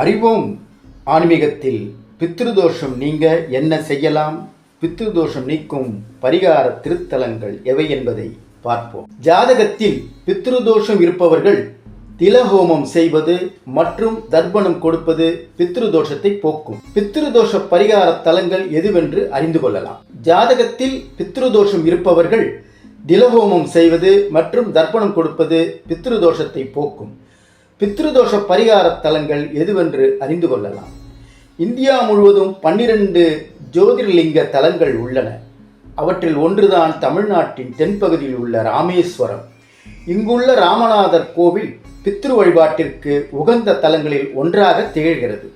அறிவோம் ஆன்மீகத்தில் பித்ருதோஷம் நீங்க என்ன செய்யலாம்? பித்ருதோஷம் நீக்கும் பரிகார திருத்தலங்கள் எவை என்பதை பார்ப்போம். ஜாதகத்தில் பித்ருதோஷம் இருப்பவர்கள் திலஹோமம் செய்வது மற்றும் தர்ப்பணம் கொடுப்பது பித்ருதோஷத்தை போக்கும். பித்ருதோஷ பரிகார தலங்கள் எதுவென்று அறிந்து கொள்ளலாம். ஜாதகத்தில் பித்ருதோஷம் இருப்பவர்கள் திலஹோமம் செய்வது மற்றும் தர்ப்பணம் கொடுப்பது பித்ருதோஷத்தை போக்கும். பித்ருதோஷ பரிகார தலங்கள் எதுவென்று அறிந்து கொள்ளலாம். இந்தியா முழுவதும் பன்னிரண்டு ஜோதிர்லிங்க தலங்கள் உள்ளன. அவற்றில் ஒன்றுதான் தமிழ்நாட்டின் தென்பகுதியில் உள்ள ராமேஸ்வரம். இங்குள்ள ராமநாதர் கோவில் பித்ரு வழிபாட்டிற்கு உகந்த தலங்களில் ஒன்றாக திகழ்கிறது.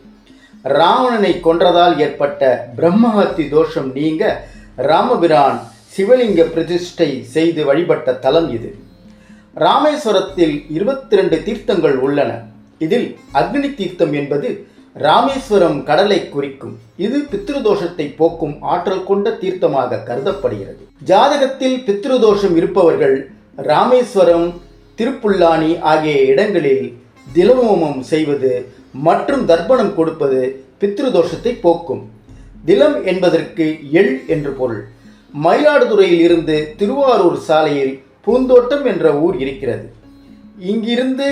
ராவணனை கொன்றதால் ஏற்பட்ட பிரம்மஹத்தி தோஷம் நீங்க ராமபிரான் சிவலிங்க பிரதிஷ்டை செய்து வழிபட்ட தலம் இது. ராமேஸ்வரத்தில் இருபத்தி ரெண்டு தீர்த்தங்கள் உள்ளன. இதில் அக்னி தீர்த்தம் என்பது ராமேஸ்வரம் கடலை குறிக்கும். இது பித்ருதோஷத்தை போக்கும் ஆற்றல் கொண்ட தீர்த்தமாக கருதப்படுகிறது. ஜாதகத்தில் பித்ருதோஷம் இருப்பவர்கள் ராமேஸ்வரம் திருப்புல்லானி ஆகிய இடங்களில் திலமோமம் செய்வது மற்றும் தர்ப்பணம் கொடுப்பது பித்ருதோஷத்தை போக்கும். திலம் என்பதற்கு எள் என்று பொருள். மயிலாடுதுறையில் இருந்து திருவாரூர் சாலையில் பூந்தோட்டம் என்ற ஊர் இருக்கிறது. இங்கிருந்து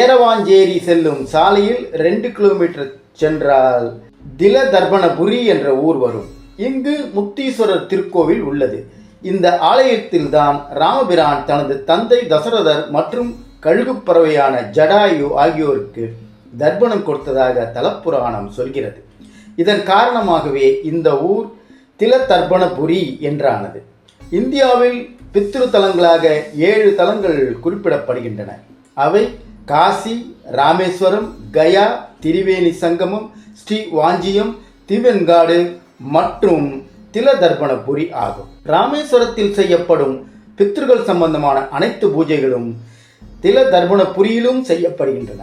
ஏரவாஞ்சேரி செல்லும் சாலையில் ரெண்டு கிலோமீட்டர் சென்றால் தில தர்பணபுரி என்ற ஊர் வரும். இங்கு முக்தீஸ்வரர் திருக்கோவில் உள்ளது. இந்த ஆலயத்தில்தான் ராமபிரான் தனது தந்தை தசரதர் மற்றும் கழுகுப்பறவையான ஜடாயு ஆகியோருக்கு தர்ப்பணம் கொடுத்ததாக தலப்புராணம் சொல்கிறது. இதன் காரணமாகவே இந்த ஊர் தில தர்ப்பணபுரி என்றானது. இந்தியாவில் பித்ரு தலங்களாக ஏழு தலங்கள் குறிப்பிடப்படுகின்றன. அவை காசி ராமேஸ்வரம் கயா திரிவேணி சங்கமம் ஸ்ரீ வாஞ்சியம் திவென்காடு மற்றும் திலதர்பணபுரி ஆகும். ராமேஸ்வரத்தில் செய்யப்படும் பித்ருகள் சம்பந்தமான அனைத்து பூஜைகளும் தில தர்பணபுரியிலும் செய்யப்படுகின்றன.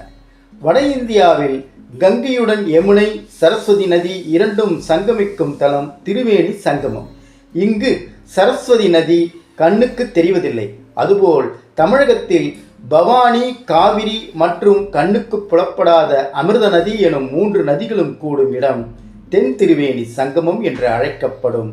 வட இந்தியாவில் கங்கையுடன் யமுனை சரஸ்வதி நதி இரண்டும் சங்கமிக்கும் தலம் திருவேணி சங்கமம். இங்கு சரஸ்வதி நதி கண்ணுக்கு தெரிவதில்லை. அதுபோல் தமிழகத்தில் பவானி காவிரி மற்றும் கண்ணுக்கு புலப்படாத அமிர்த நதி எனும் மூன்று நதிகளும் கூடும் இடம். தென் திருவேணி சங்கமம் என்று அழைக்கப்படும்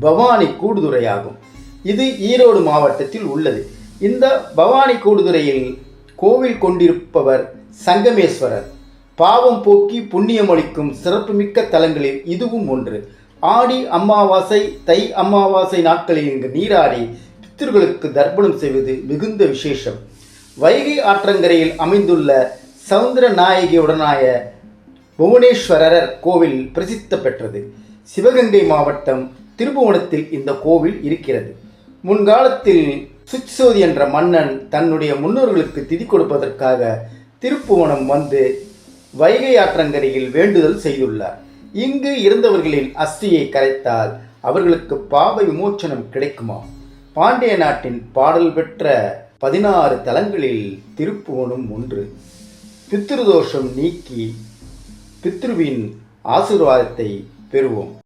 பவானி கூடுதுறையாகும். இது ஈரோடு மாவட்டத்தில் உள்ளது. இந்த பவானி கூடுதுறையில் கோவில் கொண்டிருப்பவர் சங்கமேஸ்வரர். பாவம் போக்கி புண்ணியமளிக்கும் சிறப்புமிக்க தலங்களில் இதுவும் ஒன்று. ஆடி அமாவாசை தை அமாவாசை நாட்களில் இங்கு நீராடி பித்திருக்களுக்கு தர்ப்பணம் செய்வது மிகுந்த விசேஷம். வைகை ஆற்றங்கரையில் அமைந்துள்ள சவுந்தர நாயகியுடனாய புவனேஸ்வரர் கோவில் பிரசித்த பெற்றது. சிவகங்கை மாவட்டம் திருபுவனத்தில் இந்த கோவில் இருக்கிறது. முன்காலத்தில் சுச்சோதி என்ற மன்னன் தன்னுடைய முன்னோர்களுக்கு திதி கொடுப்பதற்காக திருப்புவனம் வந்து வைகை ஆற்றங்கரையில் வேண்டுதல் செய்துள்ளார். இங்கு இருந்தவர்களின் அஸ்தியை கரைத்தால் அவர்களுக்கு பாவ விமோச்சனம் கிடைக்குமா? பாண்டிய நாட்டின் பாடல் பெற்ற பதினாறு தலங்களில் திருப்புவனும் ஒன்று. பித்ருதோஷம் நீக்கி பித்ருவின் ஆசீர்வாதத்தை பெறுவோம்.